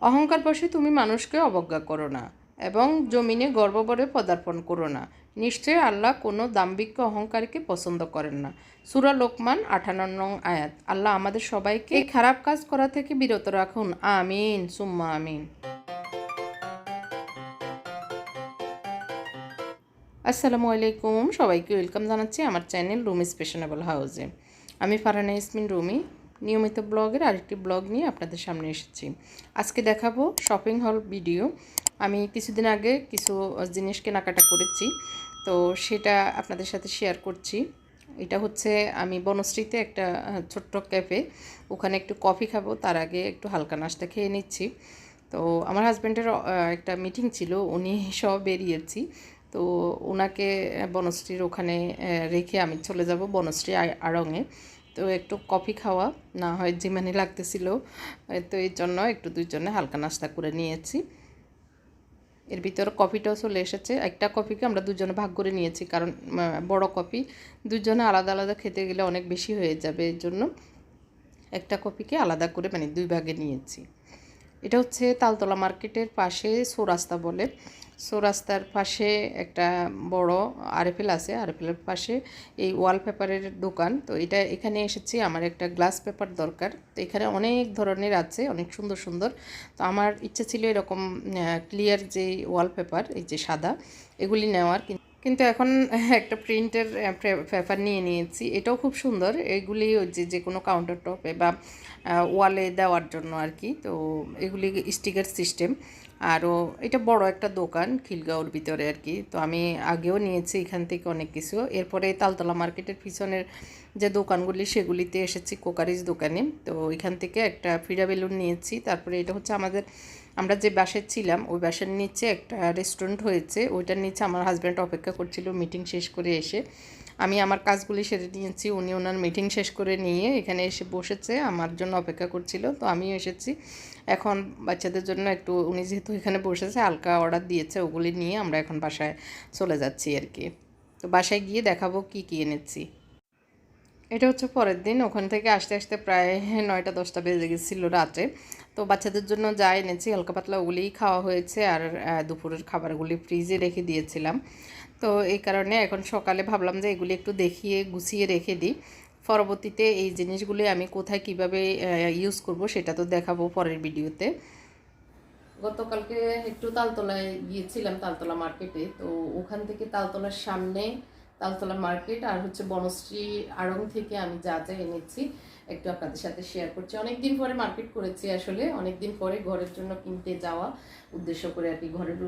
অহংকার বশে তুমি মানুষকে অবজ্ঞা করো না এবং জমিনে গর্বভরে পদার্পণ করো না। নিশ্চয়ই আল্লাহ কোনো দাম্ভিক্য অহংকারকে পছন্দ করেন না। সুরা লোকমান আঠান্ন নং আয়াত। আল্লাহ আমাদের সবাইকে এই খারাপ কাজ করা থেকে বিরত রাখুন। আমিন। সুম্মা আমিন। আসসালামু আলাইকুম। সবাইকে ওয়েলকাম জানাচ্ছি আমার চ্যানেল রুমি স্পেশনেবল হাউসে। আমি ফারহানা ইসমিন রুমি। নিয়মিত ব্লগের আরেকটি ব্লগ নিয়ে আপনাদের সামনে এসেছি। আজকে দেখাবো শপিং হল ভিডিও। আমি কিছুদিন আগে কিছু জিনিস কেনাকাটা করেছি, তো সেটা আপনাদের সাথে শেয়ার করছি। এটা হচ্ছে আমি বনশ্রীতে একটা ছোট্ট ক্যাফে, ওখানে একটু কফি খাব, তার আগে একটু হালকা নাস্তা খেয়ে নিচ্ছি। তো আমার হাজব্যান্ডের একটা মিটিং ছিল, উনি সব বেরিয়েছি। তো ওনাকে বনশ্রীর ওখানে রেখে আমি চলে যাব বনশ্রী আ- আড়ংয়ে তো একটু কফি খাওয়া না হয় জিমানি লাগতেছিল, তো এই জন্য একটু দুইজনে হালকা নাস্তা করে নিয়েছি। এর ভিতরে কফিটাও চলে এসেছে। একটা কফিকে আমরা দুজনে ভাগ করে নিয়েছি, কারণ বড় কফি। দুজনে আলাদা আলাদা খেতে গেলে অনেক বেশি হয়ে যাবে এর জন্য। একটা কফিকে আলাদা করে মানে দুই ভাগে নিয়েছি। এটা হচ্ছে তালতলা মার্কেটের পাশে সৌরাস্তা বলে। সৌরাস্তার পাশে একটা বড় আরএফএল আছে, আরএফএলের পাশে এই ওয়ালপেপারের দোকান। তো এটা এখানে এসেছি, আমার একটা গ্লাস পেপার দরকার। তো এখানে অনেক ধরনের আছে, অনেক সুন্দর সুন্দর। তো আমার ইচ্ছে ছিল এরকম ক্লিয়ার যে ওয়ালপেপার, এই যে সাদা, এগুলি নেওয়ার। কিন্তু এখন একটা প্রিন্টের পেপার নিয়ে নিয়েছি। এটাও খুব সুন্দর, এগুলি যে যে কোনো কাউন্টার টপে বা ওয়ালে দেওয়ার জন্য আর কি। তো এগুলি স্টিকার সিস্টেম আরও এটা বড় একটা দোকান খিলগাঁওর ভিতরে আর কি। তো আমি আগেও নিয়েছি এখান থেকে অনেক কিছু। এরপরে তালতলা মার্কেটের পিছনের যে দোকানগুলি, সেগুলিতে এসেছি কোকারিজ দোকানে। তো এখান থেকে একটা ফিডা বেলুন নিয়েছি। তারপরে এটা হচ্ছে আমাদের, আমরা যে বাসায় ছিলাম, ওই বাসার নিচে একটা রেস্টুরেন্ট হয়েছে। ওইটার নিচে আমার হাজব্যান্ড অপেক্ষা করছিল, মিটিং শেষ করে এসে। আমি আমার কাজগুলি সেরে নিয়েছি, উনি ওনার মিটিং শেষ করে নিয়ে এখানে এসে বসেছে, আমার জন্য অপেক্ষা করছিল, তো আমিও এসেছি। এখন বাচ্চাদের জন্য একটু, উনি যেহেতু এখানে বসেছে, হালকা অর্ডার দিয়েছে, ওগুলি নিয়ে আমরা এখন বাসায় চলে যাচ্ছি আর কি। তো বাসায় গিয়ে দেখাবো কি কী এনেছি। এটা হচ্ছে পরের দিন, ওখান থেকে আসতে আসতে প্রায় নয়টা, দশটা বেজে গেছিল রাতে। তো বাচ্চাদের জন্য যা এনেছি, হালকা পাতলা ওগুলিই খাওয়া হয়েছে, আর দুপুরের খাবারগুলি ফ্রিজে রেখে দিয়েছিলাম। তো এই কারণে এখন সকালে ভাবলাম যে এগুলি একটু দেখিয়ে গুছিয়ে রেখে দিই। পরবর্তীতে এই জিনিসগুলি আমি কোথায় কীভাবে ইউজ করব সেটা তো দেখাবো পরের ভিডিওতে। গতকালকে একটু তালতলায় গিয়েছিলাম, তালতলা মার্কেটে। তো ওখান থেকে তালতলার সামনে তালতলা মার্কেট আর হচ্ছে বনশ্রী আড়ং থেকে আমি যা যা এনেছি একটু আপনাদের সাথে শেয়ার করছি। অনেক দিন পরে মার্কেট করেছি আসলে অনেক দিন পরে ঘরের জন্য কিনতে যাওয়া, উদ্দেশ্য করে আর কি ঘরের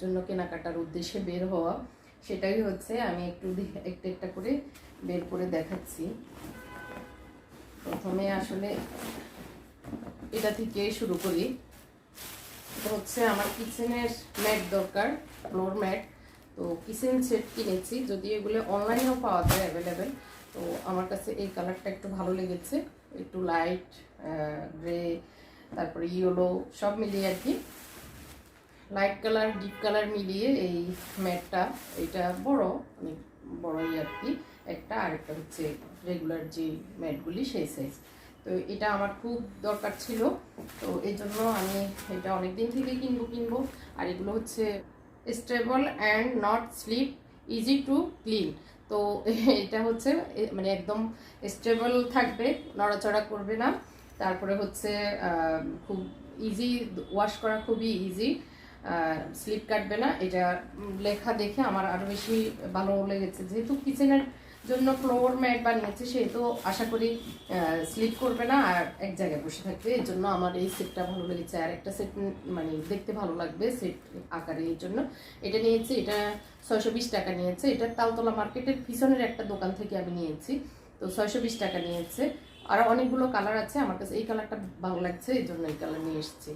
জন্য কেনাকাটার উদ্দেশ্যে বের হওয়া। সেটাই হচ্ছে, আমি একটু একটা একটা করে বের করে দেখাচ্ছি। প্রথমে আসলে এটা থেকে শুরু করি। হচ্ছে আমার কিচেনের ম্যাট দরকার, ফ্লোর ম্যাট। তো কিচেন সেট কিনেছি যদি এগুলো অনলাইনেও পাওয়া যায় অ্যাভেলেবেল। তো আমার কাছে এই কালারটা একটু ভালো লেগেছে। একটু লাইট গ্রে তারপরে ইয়েলো সব মিলিয়ে আর কি। লাইট কালার ডিপ কালার মিলিয়ে এই ম্যাটটা এটা বড় অনেক বড়ই আর কি, একটা আর একটা হচ্ছে রেগুলার যে ম্যাটগুলি সেই সাইজ তো এটা আমার খুব দরকার ছিল, তো এই জন্য আমি এটা অনেক দিন থেকে কিনবো কিনবো। আর এগুলো হচ্ছে stable and not slip easy to clean তো এটা হচ্ছে মানে একদম স্টেবল থাকবে, নড়াচড়া করবে না। তারপরে হচ্ছে খুব ইজি ওয়াশ করা খুবই ইজি স্লিপ কাটবে না। এটা লেখা দেখে আমার আরও বেশি ভালো লেগেছে। যেহেতু কিচেনের জন্য ফ্লোর ম্যাট বানিয়েছে, সেহেতু আশা করি স্লিপ করবে না। আর এক জায়গায় বসে থাকবে, এর জন্য আমার এই সেটটা ভালো লেগেছে। আর একটা সেট মানে দেখতে ভালো লাগবে সেট আকারে এই জন্য। এটা নিয়েছি, এটা ছয়শো বিশ টাকা নিয়েছে। এটা তালতলা মার্কেটের পিছনের একটা দোকান থেকে আমি নিয়েছি। তো ছয়শো বিশ টাকা নিয়েছে। আর অনেকগুলো কালার আছে। আমার কাছে এই কালারটা ভালো লাগছে এই জন্য এই কালার নিয়ে এসেছি।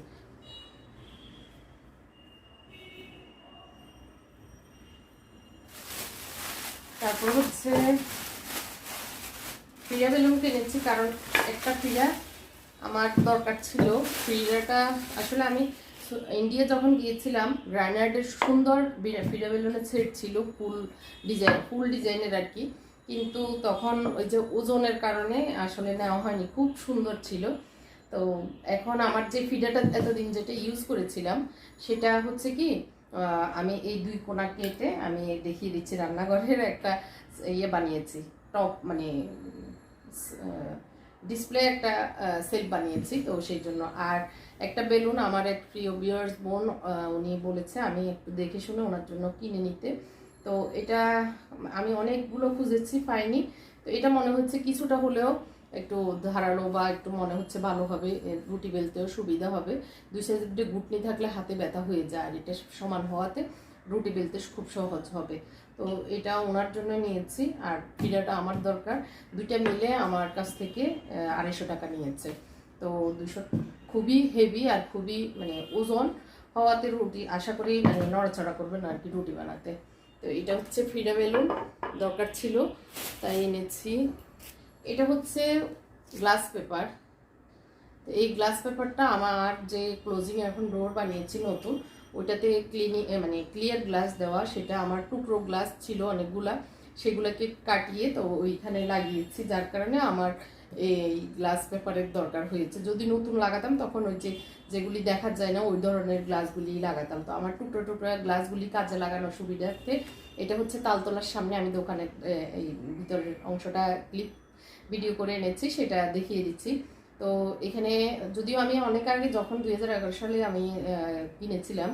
তারপর হচ্ছে ফ্রিয়া বেলুন কিনেছি, কারণ একটা ফ্রিয়া আমার দরকার ছিল। ফ্রিয়াটা আসলে আমি ইন্ডিয়া যখন গিয়েছিলাম গ্রানাইডের সুন্দর ফ্রিয়া বেলুনের সেট ছিল ফুল ডিজাইন ফুল ডিজাইনের আর কি। কিন্তু তখন ওই যে ওজনের কারণে আসলে নেওয়া হয়নি, খুব সুন্দর ছিল। তো এখন আমার যে ফিডারটা এতদিন যেটা ইউজ করেছিলাম, সেটা হচ্ছে কি আমি এই দুই কোনা কেটে আমি দেখিয়ে দিচ্ছি রান্নাঘরের একটা ইয়ে বানিয়েছি টপ মানে ডিসপ্লে একটা সেট বানিয়েছি, তো সেই জন্য। আর একটা বেলুন আমার এক প্রিয় বিয়ার্স বোন উনি বলেছে আমি একটু দেখে শুনে ওনার জন্য কিনে নিতে। তো এটা আমি অনেকগুলো খুঁজেছি, পাইনি। তো এটা মনে হচ্ছে কিছুটা হলেও একটু ধারালো বা একটু মনে হচ্ছে ভালো হবে রুটি বেলতেও সুবিধা হবে। দুই দুটো গুটনি থাকলে হাতে ব্যথা হয়ে যায় আর এটা সমান হওয়াতে রুটি বেলতে খুব সহজ হবে। তো এটা ওনার জন্য নিয়েছি আর ফিডাটা আমার দরকার। দুইটা মিলে আমার কাছ থেকে আড়াইশো টাকা নিয়েছে। তো দুশো খুবই হেভি আর খুবই মানে ওজন হওয়াতে রুটি, আশা করি মানে নড়াচড়া করবেন আর কি রুটি বানাতে। তো এটা হচ্ছে ফিডা বেলুন, দরকার ছিল। তাই এনেছি। এটা হচ্ছে গ্লাস পেপার এই গ্লাস পেপারটা আমার যে ক্লোজিং এখন ডোর বানিয়েছি নতুন ওইটাতে ক্লিনিং মানে ক্লিয়ার গ্লাস দেওয়া, সেটা আমার টুকরো গ্লাস ছিল অনেকগুলা, সেগুলোকে কাটিয়ে তো ওইখানে লাগিয়েছি, যার কারণে আমার এই গ্লাস পেপারের দরকার হয়েছে। যদি নতুন লাগাতাম, তখন ওই যে যেগুলি দেখা যায় না, ওই ধরনের গ্লাসগুলি লাগাতাম। তো আমার টুকরো টুকরো গ্লাসগুলি কাজে লাগানোর সুবিধার্থে, এটা হচ্ছে তালতলার সামনে আমি দোকানের এই ভিতরের অংশটা ক্লিপ ভিডিও করে এনেছি, সেটা দেখিয়ে দিচ্ছি। তো এখানে যদিও আমি অনেক আগে যখন দু হাজার এগারো সালে আমি কিনেছিলাম,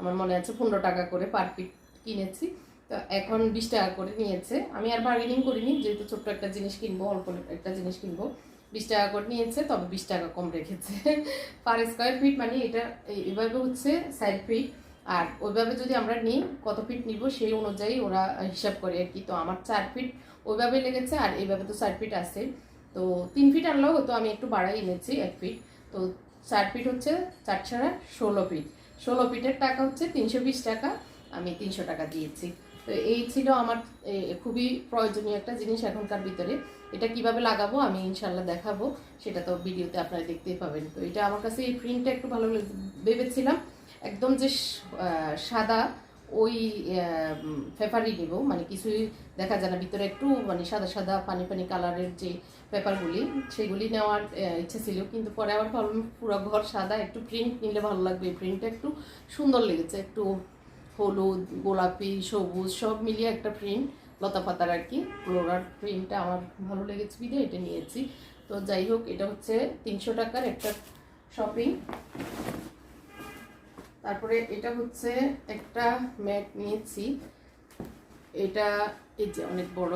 আমার মনে আছে পনেরো টাকা করে পার পিট কিনেছি, তো এখন বিশ টাকা করে নিয়েছে। আমি আর বার্গেনিং করিনি, যেহেতু ছোট্ট একটা জিনিস কিনবো, অল্প একটা জিনিস কিনবো, বিশ টাকা করে নিয়েছে, তবে বিশ টাকা কম রেখেছে। পার স্কোয়ার ফিট মানে এটা এভাবে হচ্ছে সাইড ফিট আর ওইভাবে যদি আমরা নিই, কত ফিট নিব সেই অনুযায়ী ওরা হিসাব করে আর কি। তো আমার চার ফিট ওইভাবে লেগেছে, আর এইভাবে তো চার ফিট আছে। তো তিন ফিট আনলেও হতো আমি একটু বাড়াই এনেছি এক ফিট। তো চার ফিট হচ্ছে চার ছাড়া ষোলো ফিট। ষোলো ফিটের টাকা হচ্ছে তিনশো বিশ টাকা, আমি তিনশো টাকা দিয়েছি। তো এই ছিল আমার খুবই প্রয়োজনীয় একটা জিনিস এখনকার ভিতরে। এটা কীভাবে লাগাবো আমি ইনশাল্লাহ দেখাবো, সেটা তো ভিডিওতে আপনারা দেখতেই পাবেন। তো এটা আমার কাছে এই প্রিন্টটা একটু ভালো ভেবেছিলাম। একদম যে সাদা ওই পেপারই নিব। মানে কিছুই দেখা যায় না, ভিতরে একটু মানে সাদা সাদা পানি পানি কালারের যে পেপারগুলি সেগুলি নেওয়ার ইচ্ছা ছিল। কিন্তু পরে আবার ভাবলাম, পুরো ঘর সাদা, একটু প্রিন্ট নিলে ভালো লাগবে। প্রিন্টটা একটু সুন্দর লেগেছে, একটু হলুদ, গোলাপি, সবুজ, সব মিলিয়ে একটা প্রিন্ট লতা পাতার আর কি ফ্লোরার প্রিন্টটা আমার ভালো লেগেছে বিধে এটা নিয়েছি। তো যাই হোক, এটা হচ্ছে তিনশো টাকার একটা শপিং তারপরে এটা হচ্ছে একটা ম্যাট নিয়েছি। এটা এই যে অনেক বড়।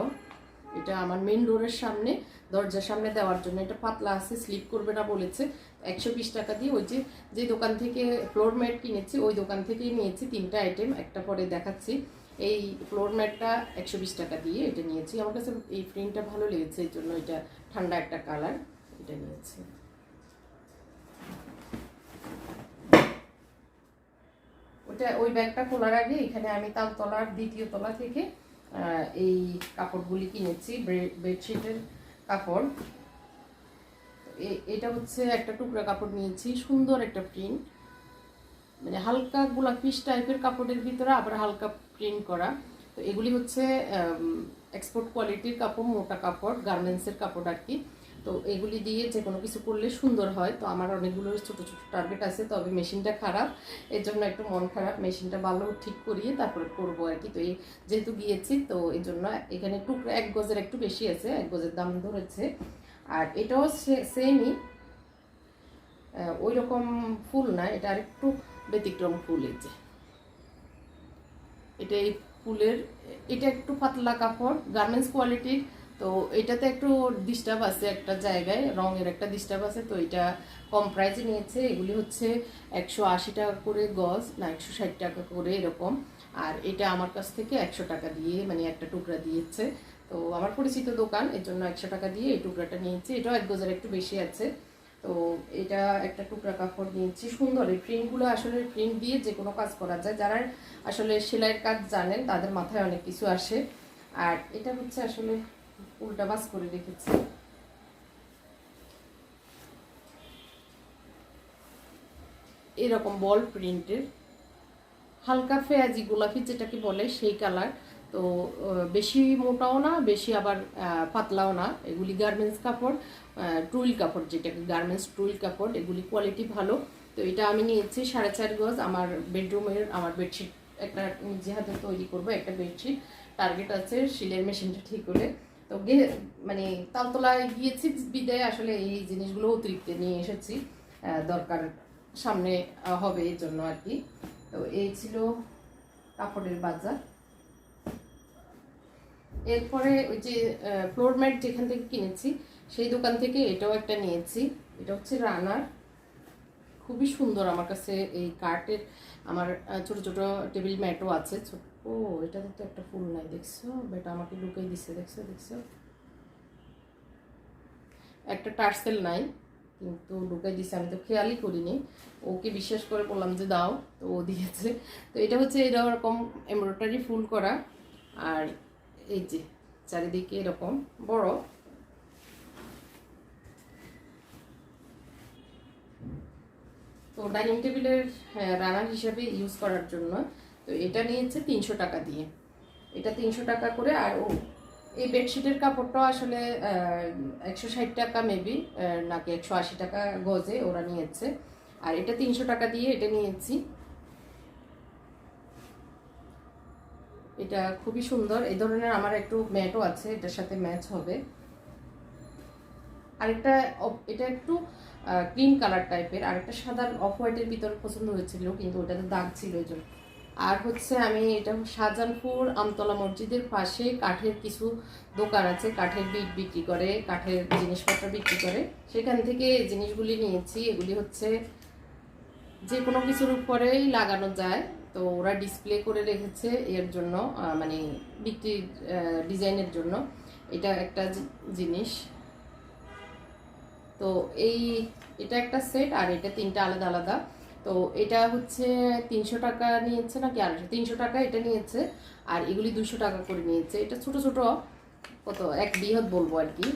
এটা আমার মেন ডোরের সামনে, দরজার সামনে দেওয়ার জন্য। এটা পাতলা আছে স্লিপ করবে না বলেছে। একশো বিশ টাকা দিয়ে ওই যে যে দোকান থেকে ফ্লোর ম্যাট কিনেছি, ওই দোকান থেকেই নিয়েছি তিনটা আইটেম একটা পরে দেখাচ্ছি। এই ফ্লোর ম্যাটটা একশো বিশ টাকা দিয়ে এটা নিয়েছি। আমার কাছে এই প্রিন্টটা ভালো লেগেছে, এই জন্য এটা ঠান্ডা একটা কালার এটা নিয়েছি। ওটা ওই ব্যাগটা খোলার আগে এখানে আমি তালতলার দ্বিতীয় তলা থেকে এই কাপড়গুলি কিনেছি বেডশিটের কাপড়। এটা হচ্ছে একটা টুকরা কাপড় নিয়েছি, সুন্দর একটা প্রিন্ট মানে হালকা গোলাপ গোলাপিস টাইপের কাপড়ের ভিতরে আবার হালকা প্রিন্ট করা। তো এগুলি হচ্ছে এক্সপোর্ট কোয়ালিটির কাপড়, মোটা কাপড় গার্মেন্টসের কাপড় আর কি। তো এগুলি দিয়ে যে কোনো কিছু করলে সুন্দর হয়। তো আমার অনেকগুলো ছোট ছোট টার্গেট আছে, তবে মেশিনটা খারাপ। এর জন্য একটু মন খারাপ, মেশিনটা ভালো ঠিক করিয়ে তারপরে করব আর কি। তো এই যেহেতু গিয়েছি, তো এই জন্য এখানে টুকরো, এক গজের একটু বেশি আছে, এক গজের দাম ধরেছে। আর এটাও সেমই ওই রকম ফুল না, এটা আরেকটু ব্যতিক্রম ফুল এই যে। এটা এই ফুলের, এটা একটু পাতলা কাপড় গার্মেন্টস কোয়ালিটির তো এটাতে একটু ডিস্টার্ব আছে একটা জায়গায়, রঙের একটা ডিস্টার্ব আছে, তো এটা কম প্রাইসে নিয়েছে। এগুলি হচ্ছে একশো আশি টাকা করে গজ না, একশো ষাট টাকা করে এরকম। আর এটা আমার কাছ থেকে একশো টাকা দিয়ে মানে একটা টুকরা দিয়েছে। তো আমার পরিচিত দোকান, এর জন্য একশো টাকা দিয়ে এই টুকরাটা নিয়েছি। এটাও এক গজের একটু বেশি আছে। তো এটা একটা টুকরা কাপড় নিয়েছি। সুন্দর, এই প্রিন্টগুলো আসলে প্রিন্ট দিয়ে যে কোনো কাজ করা যায়। যারা আসলে সেলাইয়ের কাজ জানেন, তাদের মাথায় অনেক কিছু আসে। আর এটা হচ্ছে আসলে উল্টা বাস করে রেখেছি। এরকম বল প্রিন্টের হালকা ফেয়াজি গোলাপি যেটাকে বলে সেই কালার তো বেশি মোটাও না, বেশি আবার পাতলাও না। এগুলি গার্মেন্টস কাপড় টুইল কাপড় যেটাকে গার্মেন্টস টুইল কাপড়, এগুলি কোয়ালিটি ভালো। তো এটা আমি নিয়েছি সাড়ে চার গজ। আমার বেডরুমের আমার বেডশিট একটা নিজে হাতে তৈরি করব একটা বেডশিট টার্গেট আছে, শিলের মেশিনটা ঠিক করে তো মানে তালতলায় গিয়েছি, বিদায় আসলে এই জিনিসগুলো অতিরিক্ত নিয়ে এসেছি। দরকার সামনে হবে এই জন্য আর কি। তো এই ছিল কাপড়ের বাজার। এরপরে ওই যে ফ্লোর ম্যাট যেখান থেকে কিনেছি, সেই দোকান থেকে এটাও একটা নিয়েছি। এটা হচ্ছে রানার। খুবই সুন্দর আমার কাছে এই কার্টের আমার ছোট ছোট টেবিল ম্যাটও আছে ও, এটাতে তো একটা ফুল নাই, দেখছ? বেটা আমাকে লুকাই দিছে, দেখছ দেখছ? একটা টার্সেল নাই, কিন্তু লুকাই দিছে, আমি তো খেয়ালই করিনি। ওকে বিশ্বাস করে বললাম যে দাও, তো ও দিয়েছে। তো এটা হচ্ছে এরকম এমব্রয়ডারি ফুল করা, আর এই যে, চারিদিকে এরকম, বড়। তো ডাইনিং টেবিলের রানার হিসাবে ইউজ করার জন্য। তো এটা নিয়েছে তিনশো টাকা দিয়ে। এটা তিনশো টাকা করে আর ও, এই বেডশিটের কাপড়টা আসলে একশো ষাট টাকা মেবি নাকি একশো আশি টাকা গজে ওরা নিয়েছে। আর এটা তিনশো টাকা দিয়ে এটা নিয়েছি। এটা খুবই সুন্দর। এই ধরনের আমার একটু ম্যাটও আছে, এটার সাথে ম্যাচ হবে। আরেকটা এটা একটু ক্রিম কালার টাইপের, আরেকটা সাদা অফ হোয়াইটের ভিতর পছন্দ হয়েছিল, কিন্তু ওটাতে দাগ ছিল এই জন্য। আর হচ্ছে আমি এটা শাহজাহানপুর আমতলা মসজিদের পাশে কাঠের কিছু দোকান আছে, কাঠের বিট বিক্রি করে, কাঠের জিনিসপত্র বিক্রি করে। সেখান থেকে জিনিসগুলি নিয়েছি, এগুলি হচ্ছে যে কোনো কিছুর উপরেই লাগানো যায়। তো ওরা ডিসপ্লে করে রেখেছে এর জন্য মানে বিক্রির ডিজাইনের জন্য। এটা একটা জিনিস। তো এই, এটা একটা সেট আর এটা তিনটা আলাদা আলাদা। তো এটা হচ্ছে তিনশো টাকা নিয়েছে নাকি আড়াইশো? তিনশো টাকা এটা নিয়েছে, আর এগুলি দুশো টাকা করে নিয়েছে। এটা ছোট ছোট, কত? এক বৃহৎ বলব আর কি।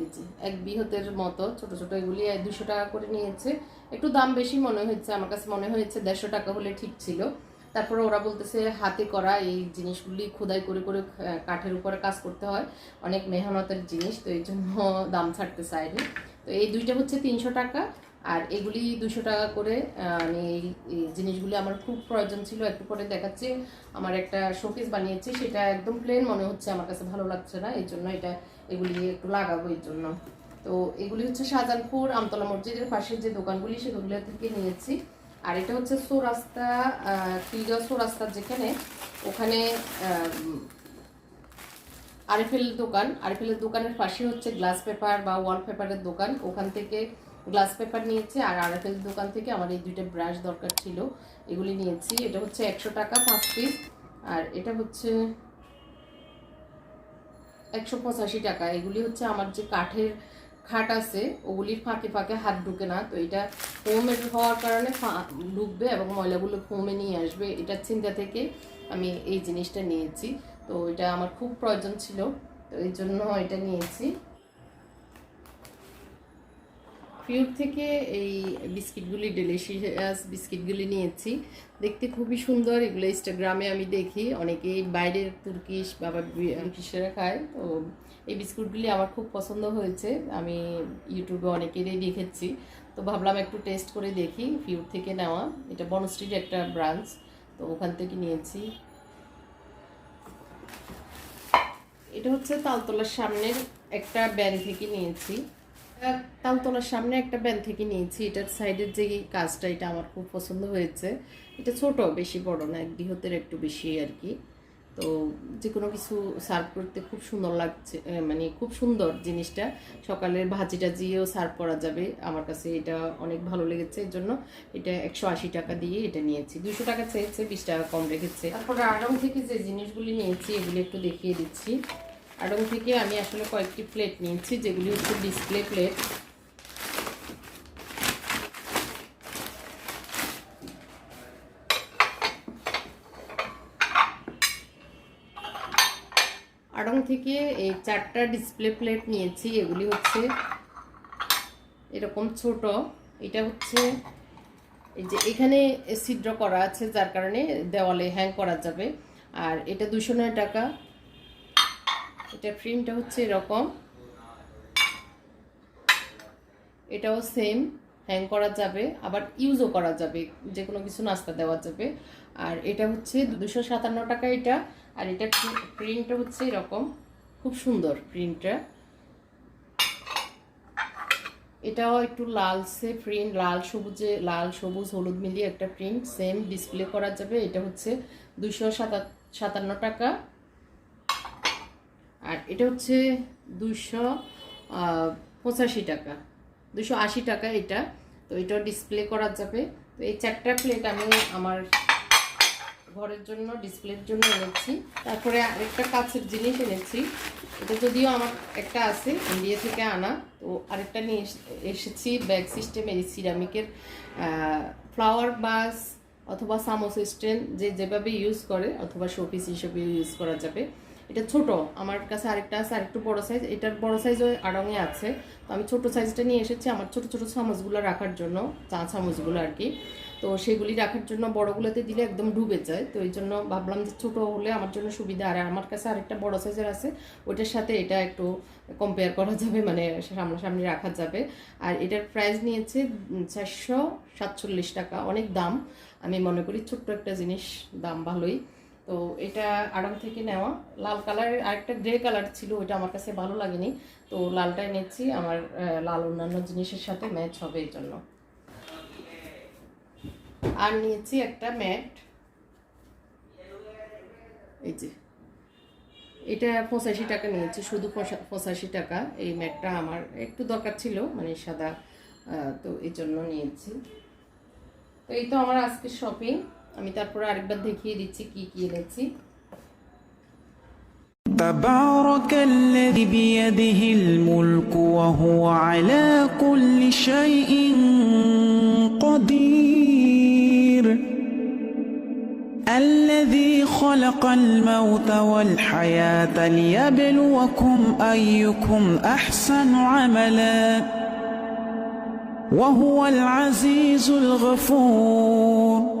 এই যে, এক বৃহতের মতো ছোট ছোট এগুলি দুশো টাকা করে নিয়েছে। একটু দাম বেশি মনে হয়েছে, আমার কাছে মনে হয়েছে দেড়শো টাকা হলে ঠিক ছিল। তারপরে ওরা বলতেছে হাতে করা এই জিনিসগুলি খোদাই করে করে কাঠের উপরে কাজ করতে হয়। অনেক মেহনতের জিনিস, তো এই জন্য দাম ছাড়তে চাইনি তো এই দুইটা হচ্ছে তিনশো টাকা। আর এগুলি দুশো টাকা করে আমি এই- জিনিসগুলি আমার খুব প্রয়োজন ছিল, একটু পরে দেখাচ্ছি। আমার একটা শোকেস বানিয়েছি, সেটা একদম প্লেন মনে হচ্ছে, আমার কাছে ভালো লাগছে না, এই জন্য এটা এগুলি একটু লাগাবো এই জন্য। তো এগুলি হচ্ছে শাহজাহানপুর আমতলা মসজিদের পাশের যে দোকানগুলি, সেগুলো থেকে নিয়েছি। আর এটা হচ্ছে সৌরাস্তা খিলগাঁও সৌরাস্তার যেখানে, ওখানে আরএফএল দোকান, আরএফএলের দোকানের পাশে হচ্ছে গ্লাস পেপার বা ওয়াল পেপারের দোকান। ওখান থেকে গ্লাস পেপার নিয়েছি আর আরএফএল দোকান থেকে আমার এই দুইটা ব্রাশ দরকার ছিল, এগুলি নিয়েছি। এটা হচ্ছে একশো টাকা পাঁচ পিস, আর এটা হচ্ছে একশো পঁচাশি টাকা। এগুলি হচ্ছে আমার যে কাঠের খাট আছে, ওগুলির ফাঁকে ফাঁকে হাত ঢুকে না, তো এটা ফোমের হওয়ার কারণে ঢুকবে এবং ময়লাগুলো ফোমে নিয়ে আসবে। এটা চিন্তা থেকে আমি এই জিনিসটা নিয়েছি, তো এটা আমার খুব প্রয়োজন ছিল, তো এই জন্য এটা নিয়েছি। পিওর থেকে এই বিস্কিটগুলি ডেলিশিয়াস বিস্কিটগুলি নিয়েছি। দেখতে খুবই সুন্দর, এগুলো ইনস্টাগ্রামে আমি দেখি। অনেকেই বাইরের তুর্কিশ বা, তুর্কিশরা খায়। তো এই বিস্কুটগুলি আমার খুব পছন্দ হয়েছে। আমি ইউটিউবে অনেকেরই দেখেছি। তো ভাবলাম একটু টেস্ট করে দেখি পিওর থেকে নেওয়া। এটা বনশ্রীর একটা ব্রাঞ্চ তো ওখান থেকে নিয়েছি। এটা হচ্ছে তালতলার সামনের একটা ব্যান থেকে নিয়েছি। তালতলার সামনে একটা ব্যান থেকে নিয়েছি। এটার সাইডের যে কাজটা, এটা আমার খুব পছন্দ হয়েছে। এটা ছোট, বেশি বড় না, এক একটু বেশি আর কি। তো যে কোনো কিছু সার্ভ করতে খুব সুন্দর লাগছে মানে খুব সুন্দর জিনিসটা। সকালের ভাজি টাজিয়েও সার্ভ করা যাবে। আমার কাছে এটা অনেক ভালো লেগেছে। এর জন্য এটা একশো আশি টাকা দিয়ে এটা নিয়েছি। দুশো টাকা চেয়েছে, বিশ টাকা কম রেখেছে। তারপরে আড়ং থেকে যে জিনিসগুলি নিয়েছি, এগুলি একটু দেখিয়ে দিচ্ছি। আড়ং থেকে আমি আসলে কয়েকটি প্লেট নিয়েছি, যেগুলি হচ্ছে ডিসপ্লে প্লেট আড়ং থেকে এই চারটা ডিসপ্লে প্লেট নিয়েছি, এগুলি হচ্ছে এরকম ছোট। এটা হচ্ছে এই যে এখানে ছিদ্র করা আছে, যার কারণে দেওয়ালে হ্যাং করা যাবে। আর এটা দুশো নয় টাকা। এটা প্রিন্টটা হচ্ছে এরকম। এটাও সেম হ্যাং করা যাবে, আবার ইউজও করা যাবে যে কোনো কিছু নাস্তা দেওয়া যাবে। আর এটা হচ্ছে দুশো সাতান্ন টাকা এটা, আর এটা প্রিন্টটা হচ্ছে এরকম, খুব সুন্দর প্রিন্টটা এটাও একটু লালসে প্রিন্ট লাল সবুজে, লাল, সবুজ, হলুদ মিলিয়ে একটা প্রিন্ট সেম ডিসপ্লে করা যাবে। এটা হচ্ছে দুশো সাতান্ন টাকা। আর এটা হচ্ছে দুশো পঁচাশি টাকা। দুশো আশি টাকা এটা। তো এটা ডিসপ্লে করা যাবে। তো এই চারটা প্লেট আমি আমার ঘরের জন্য ডিসপ্লের জন্য এনেছি। তারপরে আরেকটা কাছের জিনিস এনেছি। এটা যদিও আমার একটা আছে ইন্ডিয়া থেকে আনা। তো আরেকটা নিয়ে এস- এসেছি ব্যাগ সিস্টেম সিস্টেমের সিরামিকের ফ্লাওয়ার বাস অথবা সামোস স্ট্যান্ড, যে যেভাবে ইউজ করে, অথবা শোপিস হিসেবে ইউজ করা যাবে। এটা ছোট, আমার কাছে আরেকটা আছে, আরেকটু বড় সাইজ এটার বড় সাইজ ওই আড়ঙে আছে। তো আমি ছোট সাইজটা নিয়ে এসেছি আমার ছোট ছোট চামচগুলো রাখার জন্য, চা চামচগুলো আর কি। তো সেগুলি রাখার জন্য বড়গুলোতে দিলে একদম ডুবে যায়। তো এই জন্য ভাবলাম যে ছোটো হলে আমার জন্য সুবিধা। আর আমার কাছে আরেকটা বড় সাইজের আছে, ওইটার সাথে এটা একটু কম্পেয়ার করা যাবে মানে সামনাসামনি রাখা যাবে। আর এটার প্রাইস নিয়েছে চারশো সাতচল্লিশ টাকা, অনেক দাম। আমি মনে করি ছোট্ট একটা জিনিস, দাম ভালোই। তো এটা আড়ং থেকে নেওয়া। লাল কালারের আরেকটা গ্রে কালার ছিল, ওইটা আমার কাছে ভালো লাগেনি। তো লালটাই নিচ্ছি, আমার লাল অন্যান্য জিনিসের সাথে ম্যাচ হবে এই জন্য। আর নিয়েছি একটা ম্যাট। এই যে, এটা পঁচাশি টাকা নিয়েছি, শুধু পঁচাশি টাকা। এই ম্যাটটা আমার একটু দরকার ছিল মানে সাদা তো এই জন্য নিয়েছি। তো এই তো আমার আজকের শপিং আমি তারপরে আরেকবার দেখিয়ে দিচ্ছি কি কি এনেছি تبارك الذي بيده الملك وهو على كل شيء قدير الذي خلق الموت والحياة ليبلوكم أيكم أحسن عملا وهو العزيز الغفور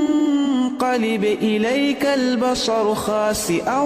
ينقلب إليك البصر خاسئا.